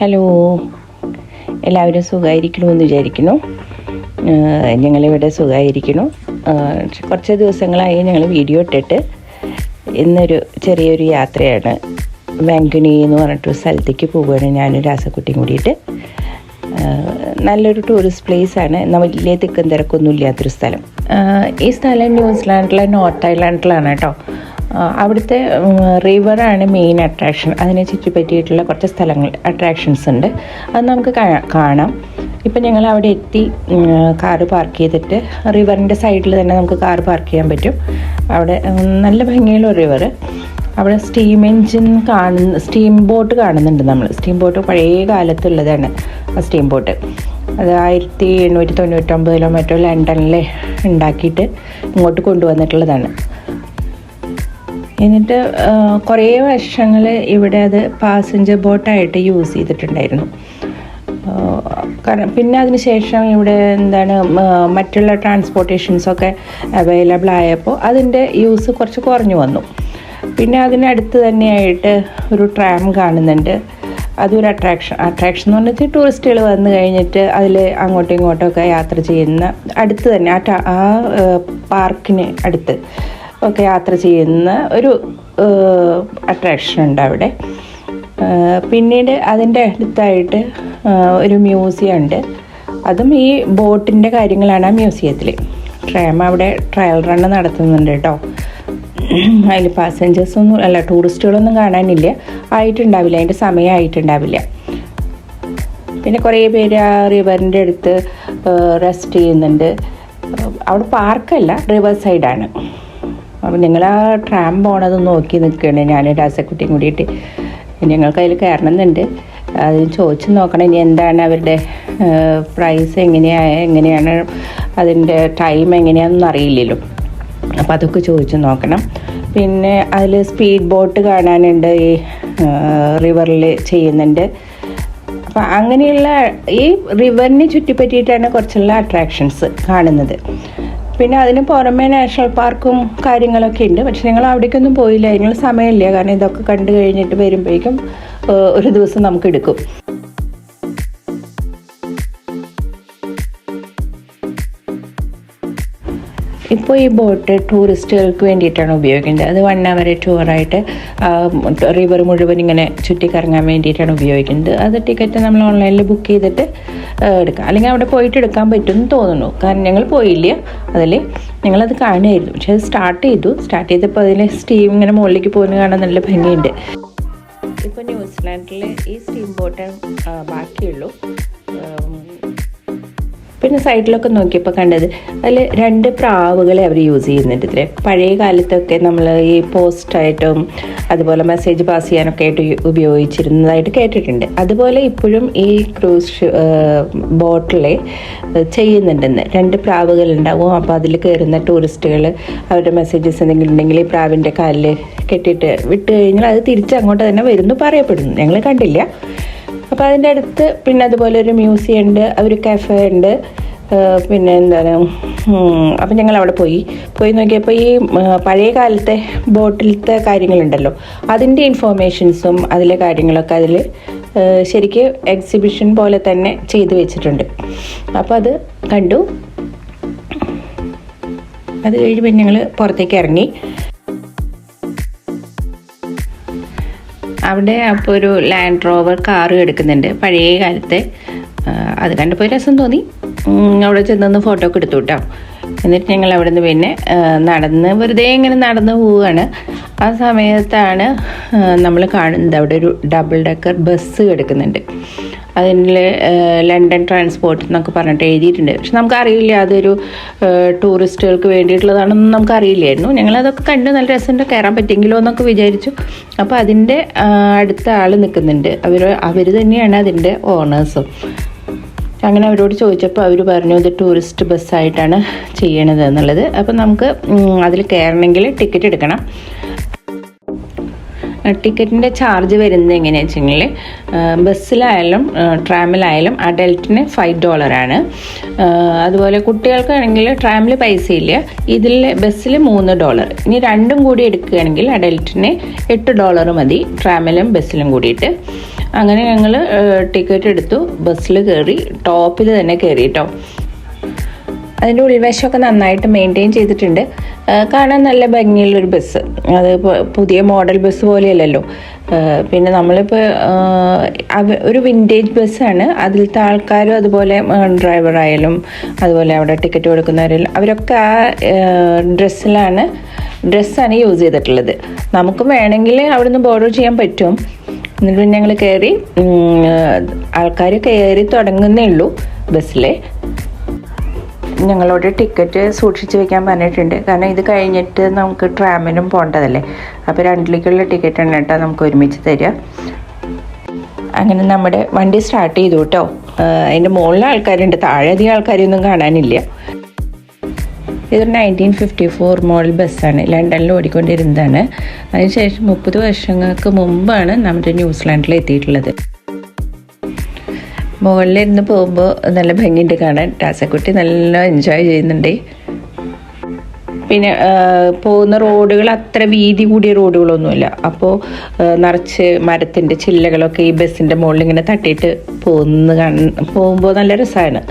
Hello എല്ലാവരും സുഖമായിരിക്കണമെന്ന് വിചാരിക്കുന്നു. ഞങ്ങളിവിടെ സുഖമായിരിക്കുന്നു കുറച്ച് ദിവസങ്ങളായി ഞങ്ങൾ വീഡിയോ ഇട്ടിട്ട് ഇന്നൊരു ചെറിയൊരു യാത്രയാണ്. വാങ്കുനി എന്ന് പറഞ്ഞിട്ടൊരു സ്ഥലത്തേക്ക് പോവുകയാണ് ഞാനും രാസക്കുട്ടിയും കൂടിയിട്ട്. നല്ലൊരു ടൂറിസ്റ്റ് പ്ലേസ് ആണ്. എന്നാൽ വലിയ തിക്കും തിരക്കൊന്നും ഇല്ലാത്തൊരു സ്ഥലം. ഈ സ്ഥലം ന്യൂസിലാൻഡിലെ നോർത്ത് ഐലാൻഡിലാണ് കേട്ടോ. അവിടുത്തെ റിവറാണ് മെയിൻ അട്രാക്ഷൻ അതിനെ ചുറ്റിപ്പറ്റിയിട്ടുള്ള കുറച്ച് സ്ഥലങ്ങൾ അട്രാക്ഷൻസ് ഉണ്ട്. അത് നമുക്ക് കാണാം. ഇപ്പം ഞങ്ങൾ അവിടെ എത്തി കാറ് പാർക്ക് ചെയ്തിട്ട് റിവറിന്റെ സൈഡിൽ തന്നെ നമുക്ക് കാർ പാർക്ക് ചെയ്യാൻ പറ്റും. അവിടെ നല്ല ഭംഗിയുള്ള റിവർ അവിടെ സ്റ്റീം എഞ്ചിൻ കാണുന്ന സ്റ്റീം ബോട്ട് കാണുന്നുണ്ട് നമ്മൾ സ്റ്റീം ബോട്ട് പഴയ കാലത്തുള്ളതാണ് ആ സ്റ്റീം ബോട്ട് അത് ആയിരത്തി എണ്ണൂറ്റി തൊണ്ണൂറ്റൊമ്പതിലോ മറ്റോ ലണ്ടനിലെ ഉണ്ടാക്കിയിട്ട് ഇങ്ങോട്ട് കൊണ്ടുവന്നിട്ടുള്ളതാണ്. എന്നിട്ട് കുറേ വർഷങ്ങൾ ഇവിടെ അത് പാസഞ്ചർ ബോട്ടായിട്ട് യൂസ് ചെയ്തിട്ടുണ്ടായിരുന്നു. കാരണം പിന്നെ അതിന് ശേഷം ഇവിടെ എന്താണ് മറ്റുള്ള ട്രാൻസ്പോർട്ടേഷൻസൊക്കെ അവൈലബിൾ ആയപ്പോൾ അതിന്റെ യൂസ് കുറച്ച് കുറഞ്ഞു വന്നു. പിന്നെ അതിനടുത്ത് തന്നെയായിട്ട് ഒരു ട്രാം കാണുന്നുണ്ട്. അതൊരു അട്രാക്ഷൻ അട്രാക്ഷൻ എന്ന് പറഞ്ഞാൽ ടൂറിസ്റ്റുകൾ വന്നു കഴിഞ്ഞിട്ട് അതിൽ അങ്ങോട്ടും ഇങ്ങോട്ടും യാത്ര ചെയ്യുന്ന അടുത്ത് തന്നെ ആ പാർക്കിന് അടുത്ത്. ഒക്കെ യാത്ര ചെയ്യുന്ന ഒരു അട്രാക്ഷൻ ഉണ്ട് അവിടെ. പിന്നീട് അതിന്റെ അടുത്തായിട്ട് ഒരു മ്യൂസിയം ഉണ്ട്. അതും ഈ ബോട്ടിന്റെ കാര്യങ്ങളാണ് ആ മ്യൂസിയത്തിൽ ട്രാം അവിടെ ട്രയൽ റണ്ണ് നടത്തുന്നുണ്ട് കേട്ടോ. അതിൽ പാസഞ്ചേഴ്സൊന്നും അല്ല ടൂറിസ്റ്റുകളൊന്നും കാണാനില്ല. ആയിട്ടുണ്ടാവില്ല അതിന്റെ സമയമായിട്ടുണ്ടാവില്ല പിന്നെ കുറേ പേര് ആ റിവറിന്റെ അടുത്ത് റെസ്റ്റ് ചെയ്യുന്നുണ്ട്. അവിടെ പാർക്കല്ല റിവർ സൈഡാണ് അപ്പം നിങ്ങൾ ആ ട്രാം പോണത് നോക്കി നിൽക്കുകയാണ് ഞാൻ രാസക്കുട്ടിയും കൂടിയിട്ട് ഞങ്ങൾക്ക് അതിൽ കയറണമെന്നുണ്ട്. അത് ചോദിച്ച് നോക്കണം ഇനി എന്താണ് അവരുടെ പ്രൈസ് എങ്ങനെയാണ് എങ്ങനെയാണ് അതിന്റെ ടൈം എങ്ങനെയാണെന്നൊന്നും അറിയില്ലല്ലോ. അപ്പോൾ അതൊക്കെ ചോദിച്ച് നോക്കണം. പിന്നെ അതിൽ സ്പീഡ് ബോട്ട് കാണാനുണ്ട് ഈ റിവറിൽ ചെയ്യുന്നുണ്ട്. അപ്പം അങ്ങനെയുള്ള ഈ റിവറിനെ ചുറ്റിപ്പറ്റിയിട്ടാണ് കുറച്ചുള്ള അട്രാക്ഷൻസ് കാണുന്നത്. പിന്നെ അതിന് പുറമേ നാഷണൽ പാർക്കും കാര്യങ്ങളൊക്കെ ഉണ്ട്. പക്ഷെ ഞങ്ങൾ അവിടേക്കൊന്നും പോയില്ല. അതിനുള്ള സമയമില്ല. കാരണം ഇതൊക്കെ കണ്ടു കഴിഞ്ഞിട്ട് വരുമ്പോഴേക്കും ഒരു ദിവസം നമുക്ക് എടുക്കും. ഇപ്പോൾ ഈ ബോട്ട് ടൂറിസ്റ്റുകൾക്ക് വേണ്ടിയിട്ടാണ് ഉപയോഗിക്കുന്നത്. അത് വൺ അവർ ടൂറായിട്ട് റിവർ മുഴുവൻ ഇങ്ങനെ ചുറ്റിക്കറങ്ങാൻ വേണ്ടിയിട്ടാണ് ഉപയോഗിക്കുന്നത്. അത് ടിക്കറ്റ് നമ്മൾ ഓൺലൈനിൽ ബുക്ക് ചെയ്തിട്ട് എടുക്കാം. അല്ലെങ്കിൽ അവിടെ പോയിട്ട് എടുക്കാൻ പറ്റുമെന്ന് തോന്നുന്നു. കാരണം ഞങ്ങൾ പോയില്ല. അതിൽ ഞങ്ങളത് കാണുമായിരുന്നു. പക്ഷേ അത് സ്റ്റാർട്ട് ചെയ്തു. സ്റ്റാർട്ട് ചെയ്തപ്പോൾ അതിൽ സ്റ്റീം ഇങ്ങനെ മുകളിലേക്ക് പോകുന്നത് കാണാൻ നല്ല ഭംഗിയുണ്ട്. ഇപ്പോൾ ന്യൂസിലാൻഡിൽ ഈ സ്റ്റീം ബോട്ട് ബാക്കിയുള്ളൂ. പിന്നെ സൈഡിലൊക്കെ നോക്കിയപ്പോൾ കണ്ടത് അതിൽ രണ്ട് പ്രാവുകളെ അവർ യൂസ് ചെയ്യുന്നുണ്ട് ഇതിൽ പഴയ കാലത്തൊക്കെ നമ്മൾ ഈ പോസ്റ്റായിട്ടും അതുപോലെ മെസ്സേജ് പാസ് ചെയ്യാനൊക്കെ ആയിട്ട് ഉപയോഗിച്ചിരുന്നതായിട്ട് കേട്ടിട്ടുണ്ട്. അതുപോലെ ഇപ്പോഴും ഈ ക്രൂസ് ബോട്ടിലെ ചെയ്യുന്നുണ്ടെന്ന്. രണ്ട് പ്രാവുകൾ ഉണ്ടാവും. അപ്പോൾ അതിൽ കയറുന്ന ടൂറിസ്റ്റുകൾ അവരുടെ മെസ്സേജസ് എന്തെങ്കിലും ഉണ്ടെങ്കിൽ ഈ പ്രാവിന്റെ കാലിൽ കെട്ടിയിട്ട് വിട്ട് കഴിഞ്ഞാൽ അത് തിരിച്ച് അങ്ങോട്ട് തന്നെ വരുന്നു പറയപ്പെടുന്നു. ഞങ്ങൾ കണ്ടില്ല. അപ്പോൾ അതിന്റെ അടുത്ത് പിന്നെ അതുപോലെ ഒരു മ്യൂസിയം ഉണ്ട് ഒരു കഫേ ഉണ്ട്. പിന്നെ എന്താണ് അപ്പം ഞങ്ങൾ അവിടെ പോയി. പോയി നോക്കിയപ്പോൾ ഈ പഴയ കാലത്തെ ബോട്ടിലത്തെ കാര്യങ്ങളുണ്ടല്ലോ. അതിന്റെ ഇൻഫോർമേഷൻസും അതിലെ കാര്യങ്ങളൊക്കെ അതിൽ ശരിക്ക് എക്സിബിഷൻ പോലെ തന്നെ ചെയ്തു വെച്ചിട്ടുണ്ട്. അപ്പോൾ അത് കണ്ടു. അത് കഴിഞ്ഞ് പിന്നെ ഞങ്ങൾ പുറത്തേക്ക് ഇറങ്ങി. അവിടെ അപ്പോൾ ഒരു ലാൻഡ് റോവർ കാറ് എടുക്കുന്നുണ്ട്. പഴയ കാലത്തെ. അത് കണ്ടപ്പോൾ രസം തോന്നി. അവിടെ ചെന്നൊന്ന് ഫോട്ടോ ഒക്കെ എടുത്തു കേട്ടോ എന്നിട്ട് ഞങ്ങൾ അവിടുന്ന് പിന്നെ നടന്ന് വെറുതെ ഇങ്ങനെ നടന്ന് പോവുകയാണ് ആ സമയത്താണ് നമ്മൾ കാണുന്നത് അവിടെ ഒരു ഡബിൾ ഡെക്കർ ബസ് കിടക്കുന്നുണ്ട്. അതിൽ ലണ്ടൻ ട്രാൻസ്പോർട്ട് എന്നൊക്കെ പറഞ്ഞിട്ട് എഴുതിയിട്ടുണ്ട്. പക്ഷെ നമുക്കറിയില്ല അതൊരു ടൂറിസ്റ്റുകൾക്ക് വേണ്ടിയിട്ടുള്ളതാണെന്ന് നമുക്കറിയില്ലായിരുന്നു. ഞങ്ങളതൊക്കെ കണ്ട് നല്ല രസമുണ്ട് കയറാൻ പറ്റിയെങ്കിലോ എന്നൊക്കെ വിചാരിച്ചു. അപ്പോൾ അതിന്റെ അടുത്ത ആൾ നിൽക്കുന്നുണ്ട്. അവർ അവർ തന്നെയാണ് അതിന്റെ ഓണേഴ്സും അങ്ങനെ അവരോട് ചോദിച്ചപ്പോൾ അവർ പറഞ്ഞു ഇത് ടൂറിസ്റ്റ് ബസ്സായിട്ടാണ് ചെയ്യണത് എന്നുള്ളത്. അപ്പോൾ നമുക്ക് അതിൽ കയറണമെങ്കിൽ ടിക്കറ്റ് എടുക്കണം. ടിക്കറ്റിന്റെ ചാർജ് വരുന്നത് എങ്ങനെയാണെന്ന് വെച്ചെങ്കിൽ ബസ്സിലായാലും ട്രാമിലായാലും അഡൽട്ടിന് ഫൈവ് ഡോളറാണ് അതുപോലെ കുട്ടികൾക്കാണെങ്കിൽ ട്രാമിൽ പൈസയില്ല ഇതിൽ ബസ്സിൽ മൂന്ന് ഡോളർ ഇനി രണ്ടും കൂടി എടുക്കുകയാണെങ്കിൽ അഡൽട്ടിന് എട്ട് ഡോളർ മതി ട്രാമിലും ബസ്സിലും കൂടിയിട്ട്. അങ്ങനെ ഞങ്ങൾ ടിക്കറ്റ് എടുത്തു. ബസ്സിൽ കയറി ടോപ്പിൽ തന്നെ കയറി കേട്ടോ അതിന്റെ ഉൾവശമൊക്കെ നന്നായിട്ട് മെയിന്റെയിൻ ചെയ്തിട്ടുണ്ട്. കാണാൻ നല്ല ഭംഗിയുള്ളൊരു ബസ്. അത് പുതിയ മോഡൽ ബസ് പോലെയല്ലല്ലോ. പിന്നെ നമ്മളിപ്പോൾ ഒരു വിന്റേജ് ബസ്സാണ് അതിലത്തെ ആൾക്കാരും അതുപോലെ ഡ്രൈവറായാലും അതുപോലെ അവിടെ ടിക്കറ്റ് കൊടുക്കുന്നവരെല്ലാം അവരൊക്കെ ആ ഡ്രസ്സിലാണ് ഡ്രസ്സാണ് യൂസ് ചെയ്തിട്ടുള്ളത്. നമുക്കും വേണമെങ്കിൽ അവിടുന്ന് ബോർഡർ ചെയ്യാൻ പറ്റും. എന്നിട്ട് പിന്നെ ഞങ്ങൾ കയറി ആൾക്കാർ കയറി തുടങ്ങുന്നേ ഉള്ളൂ ബസ്സിലെ. ഞങ്ങളോട് ടിക്കറ്റ് സൂക്ഷിച്ച് വെക്കാൻ പറഞ്ഞിട്ടുണ്ട്. കാരണം ഇത് കഴിഞ്ഞിട്ട് നമുക്ക് ട്രാമിനും പോകേണ്ടതല്ലേ അപ്പോൾ രണ്ടിലേക്കുള്ള ടിക്കറ്റാണ് കേട്ടോ നമുക്ക് ഒരുമിച്ച് തരിക. അങ്ങനെ നമ്മുടെ വണ്ടി സ്റ്റാർട്ട് ചെയ്തു കേട്ടോ. അതിന്റെ മുകളിലെ ആൾക്കാരുണ്ട്. താഴെ അധികം ആൾക്കാരൊന്നും കാണാനില്ല. ഇതൊരു നയന്റീൻ ഫിഫ്റ്റി ഫോർ മോഡൽ ബസ്സാണ് ലണ്ടനിൽ ഓടിക്കൊണ്ടിരുന്നതാണ്. അതിനുശേഷം മുപ്പത് വർഷങ്ങൾക്ക് മുമ്പാണ് നമ്മുടെ ന്യൂസിലാൻഡിൽ എത്തിയിട്ടുള്ളത്. മുകളിലിരുന്ന് പോകുമ്പോൾ നല്ല ഭംഗിയുണ്ട് കാണാൻ. രാസക്കുട്ടി നല്ല എൻജോയ് ചെയ്യുന്നുണ്ട്. പിന്നെ പോകുന്ന റോഡുകൾ അത്ര വീതി കൂടിയ റോഡുകളൊന്നുമില്ല. അപ്പോൾ നിറച്ച് മരത്തിന്റെ ചില്ലകളൊക്കെ ഈ ബസ്സിന്റെ മുകളിൽ ഇങ്ങനെ തട്ടിയിട്ട് പോകുന്ന പോകുമ്പോൾ നല്ല രസമാണ്.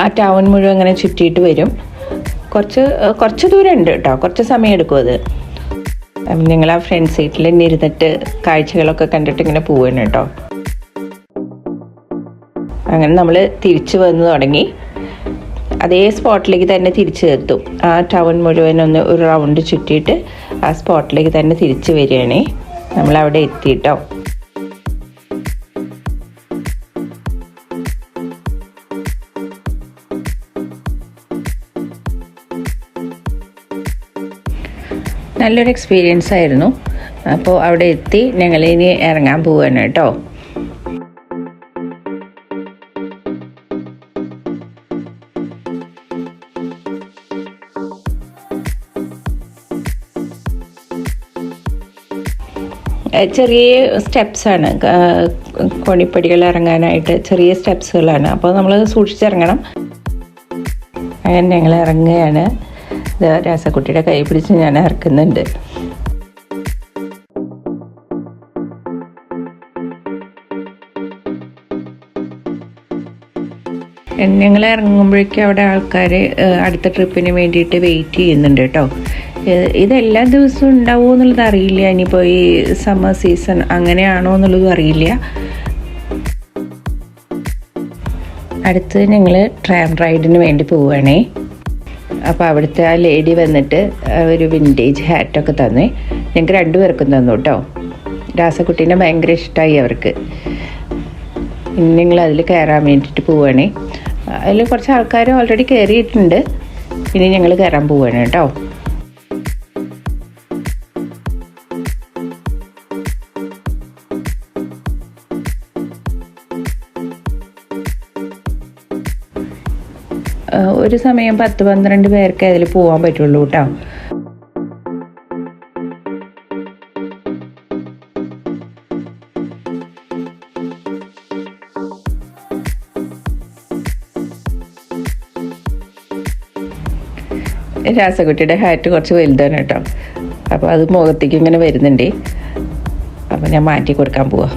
ആ ടൗൺ മുഴുവൻ ഇങ്ങനെ ചുറ്റിയിട്ട് വരും. കുറച്ച് കുറച്ച് ദൂരം ഉണ്ട് കേട്ടോ കുറച്ച് സമയം എടുക്കും അത്. ഞങ്ങൾ ആ ഫ്രണ്ട് സീറ്റിൽ തന്നെ ഇരുന്നിട്ട് കാഴ്ചകളൊക്കെ കണ്ടിട്ട് ഇങ്ങനെ പോവാണ് കേട്ടോ അങ്ങനെ നമ്മൾ തിരിച്ചു വന്ന് തുടങ്ങി. അതേ സ്പോട്ടിലേക്ക് തന്നെ തിരിച്ചു എത്തും. ആ ടൗൺ മുഴുവൻ ഒന്ന് ഒരു റൗണ്ട് ചുറ്റിയിട്ട് ആ സ്പോട്ടിലേക്ക് തന്നെ തിരിച്ചു വരികയാണേ. നമ്മൾ അവിടെ എത്തിയിട്ടോ നല്ലൊരു എക്സ്പീരിയൻസ് ആയിരുന്നു. അപ്പോൾ അവിടെ എത്തി ഞങ്ങൾ ഇനി ഇറങ്ങാൻ പോവാണ് കേട്ടോ. ചെറിയ സ്റ്റെപ്സാണ് കോണിപ്പടികൾ ഇറങ്ങാനായിട്ട് ചെറിയ സ്റ്റെപ്സുകളാണ് അപ്പോൾ നമ്മൾ സൂക്ഷിച്ചിറങ്ങണം. അങ്ങനെ ഞങ്ങൾ ഇറങ്ങുകയാണ്. രാസക്കുട്ടിയുടെ കൈ പിടിച്ച് ഞാൻ ഇറക്കുന്നുണ്ട് ഞങ്ങൾ ഇറങ്ങുമ്പോഴേക്കും അവിടെ ആൾക്കാർ അടുത്ത ട്രിപ്പിന് വേണ്ടിയിട്ട് വെയിറ്റ് ചെയ്യുന്നുണ്ട് കേട്ടോ. ഇതെല്ലാ ഇത് ദിവസവും ഉണ്ടാവുമോ എന്നുള്ളത് അറിയില്ല. ഇനിയിപ്പോൾ ഈ സമ്മർ സീസൺ അങ്ങനെയാണോ എന്നുള്ളതും അറിയില്ല. അടുത്ത് ഞങ്ങൾ ട്രാം റൈഡിന് വേണ്ടി പോവുകയാണേ. അപ്പോൾ അവിടുത്തെ ആ ലേഡി വന്നിട്ട് ഒരു വിന്റേജ് ഹാറ്റൊക്കെ തന്നേ. ഞങ്ങൾക്ക് രണ്ടുപേർക്കും തന്നു കേട്ടോ രാസക്കുട്ടീനെ ഭയങ്കര ഇഷ്ടമായി അവർക്ക്. ഇനി ഞങ്ങൾ അതിൽ കയറാൻ വേണ്ടിയിട്ട് പോവുകയാണേ അതിൽ കുറച്ച് ആൾക്കാർ ഓൾറെഡി കയറിയിട്ടുണ്ട് ഇനി ഞങ്ങൾ കയറാൻ പോവുകയാണ് കേട്ടോ ഒരു സമയം പത്ത് പന്ത്രണ്ട് പേർക്ക് അതിൽ പോകാൻ പറ്റുള്ളൂ കേട്ടോ രാസകുട്ടിയുടെ ഹാറ്റ് കുറച്ച് വലുതാണ് കേട്ടോ അപ്പോൾ അത് മുഖത്തേക്ക് ഇങ്ങനെ വരുന്നുണ്ട്. അപ്പോൾ ഞാൻ മാറ്റി കൊടുക്കാൻ പോവാ.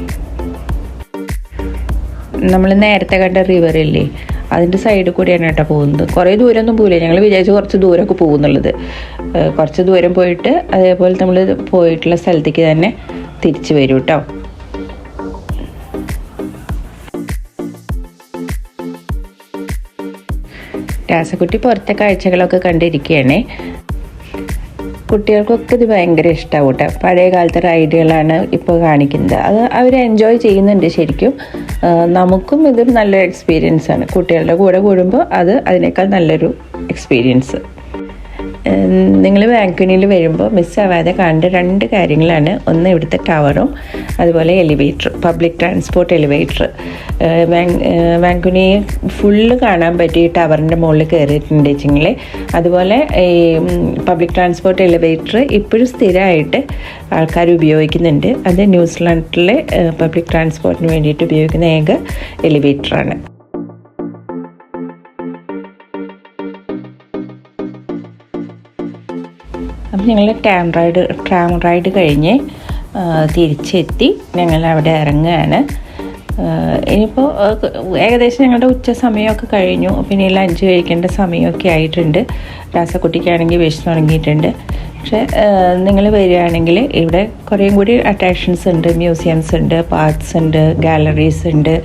നമ്മൾ നേരത്തെ കണ്ട റിവർ ഇല്ലേ അതിന്റെ സൈഡിൽ കൂടിയാണ് കേട്ടോ പോകുന്നത്. കുറേ ദൂരമൊന്നും പോകില്ല ഞങ്ങൾ വിചാരിച്ച് കുറച്ച് ദൂരമൊക്കെ പോകുന്നുള്ളത്. കുറച്ച് ദൂരം പോയിട്ട് അതേപോലെ നമ്മൾ പോയിട്ടുള്ള സ്ഥലത്തേക്ക് തന്നെ തിരിച്ചു വരും കേട്ടോ രാസക്കുട്ടി പുറത്തെ കാഴ്ചകളൊക്കെ കണ്ടിരിക്കുകയാണേ. കുട്ടികൾക്കൊക്കെ ഇത് ഭയങ്കര ഇഷ്ടമാവും കേട്ടോ പഴയ കാലത്തെ റൈഡുകളാണ് ഇപ്പോൾ കാണിക്കുന്നത്. അത് അവർ എൻജോയ് ചെയ്യുന്നുണ്ട് ശരിക്കും. നമുക്കും ഇതൊരു നല്ലൊരു എക്സ്പീരിയൻസ് ആണ്. കുട്ടികളുടെ കൂടെ കൂടുമ്പോൾ അത് അതിനേക്കാൾ നല്ലൊരു എക്സ്പീരിയൻസ് നിങ്ങൾ ബാൽക്കണിയിൽ വരുമ്പോൾ മിസ്സാവാതെ കാണേണ്ട രണ്ട് കാര്യങ്ങളാണ്. ഒന്ന് ഇവിടുത്തെ ടവറും അതുപോലെ എലിവേറ്റർ പബ്ലിക് ട്രാൻസ്പോർട്ട് എലിവേറ്റർ ബാങ്കുനി ഫുള്ള് കാണാൻ പറ്റി ടവറിന്റെ മുകളിൽ കയറിയിട്ടുണ്ട് വെച്ചെങ്കിൽ അതുപോലെ ഈ പബ്ലിക് ട്രാൻസ്പോർട്ട് എലിവേറ്റർ ഇപ്പോഴും സ്ഥിരമായിട്ട് ആൾക്കാർ ഉപയോഗിക്കുന്നുണ്ട്. അത് ന്യൂസിലാൻഡിലെ പബ്ലിക് ട്രാൻസ്പോർട്ടിന് വേണ്ടിയിട്ട് ഉപയോഗിക്കുന്ന ഏക എലിവേറ്ററാണ് അപ്പം ഞങ്ങൾ ട്രാം റൈഡ് ട്രാം റൈഡ് കഴിഞ്ഞ് തിരിച്ചെത്തി. ഞങ്ങൾ അവിടെ ഇറങ്ങുകയാണ് ഇനിയിപ്പോൾ ഏകദേശം ഞങ്ങളുടെ ഉച്ച സമയമൊക്കെ കഴിഞ്ഞു. പിന്നെ ലഞ്ച് കഴിക്കേണ്ട സമയമൊക്കെ ആയിട്ടുണ്ട്. രാസക്കുട്ടിക്കാണെങ്കിൽ വിശന്ന് തുടങ്ങിയിട്ടുണ്ട് പക്ഷേ നിങ്ങൾ വരികയാണെങ്കിൽ ഇവിടെ കുറേയും കൂടി അട്രാക്ഷൻസ് ഉണ്ട്. മ്യൂസിയംസ് ഉണ്ട് പാർക്സ് ഉണ്ട് ഗാലറീസ് ഉണ്ട്.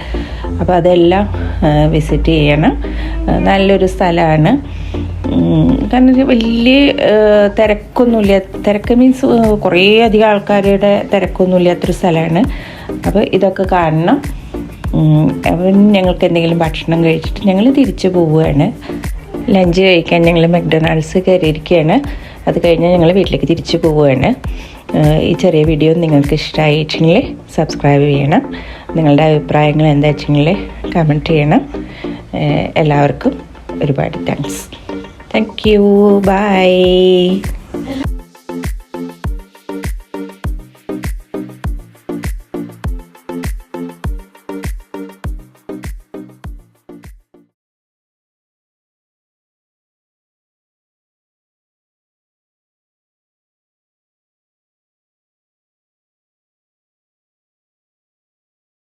അപ്പോൾ അതെല്ലാം വിസിറ്റ് ചെയ്യണം. നല്ലൊരു സ്ഥലമാണ്. കാരണം വലിയ തിരക്കൊന്നുമില്ല. തിരക്ക് മീൻസ് കുറേ അധികം ആൾക്കാരുടെ തിരക്കൊന്നുമില്ലാത്തൊരു സ്ഥലമാണ്. അപ്പോൾ ഇതൊക്കെ കാണണം. അപ്പം ഞങ്ങൾക്ക് എന്തെങ്കിലും ഭക്ഷണം കഴിച്ചിട്ട് ഞങ്ങൾ തിരിച്ചു പോവുകയാണ്. ലഞ്ച് കഴിക്കാൻ ഞങ്ങൾ മക്ഡൊണാൾഡ്സ് കയറിയിരിക്കുകയാണ്. അത് കഴിഞ്ഞാൽ ഞങ്ങൾ വീട്ടിലേക്ക് തിരിച്ചു പോവുകയാണ്. ഈ ചെറിയ വീഡിയോ നിങ്ങൾക്ക് ഇഷ്ടമായിട്ടുണ്ടെങ്കിൽ സബ്സ്ക്രൈബ് ചെയ്യണം. നിങ്ങളുടെ അഭിപ്രായങ്ങൾ എന്താ വെച്ചെങ്കിൽ കമന്റ് ചെയ്യണം. എല്ലാവർക്കും ഒരുപാട് താങ്ക്സ് Thank you. Bye.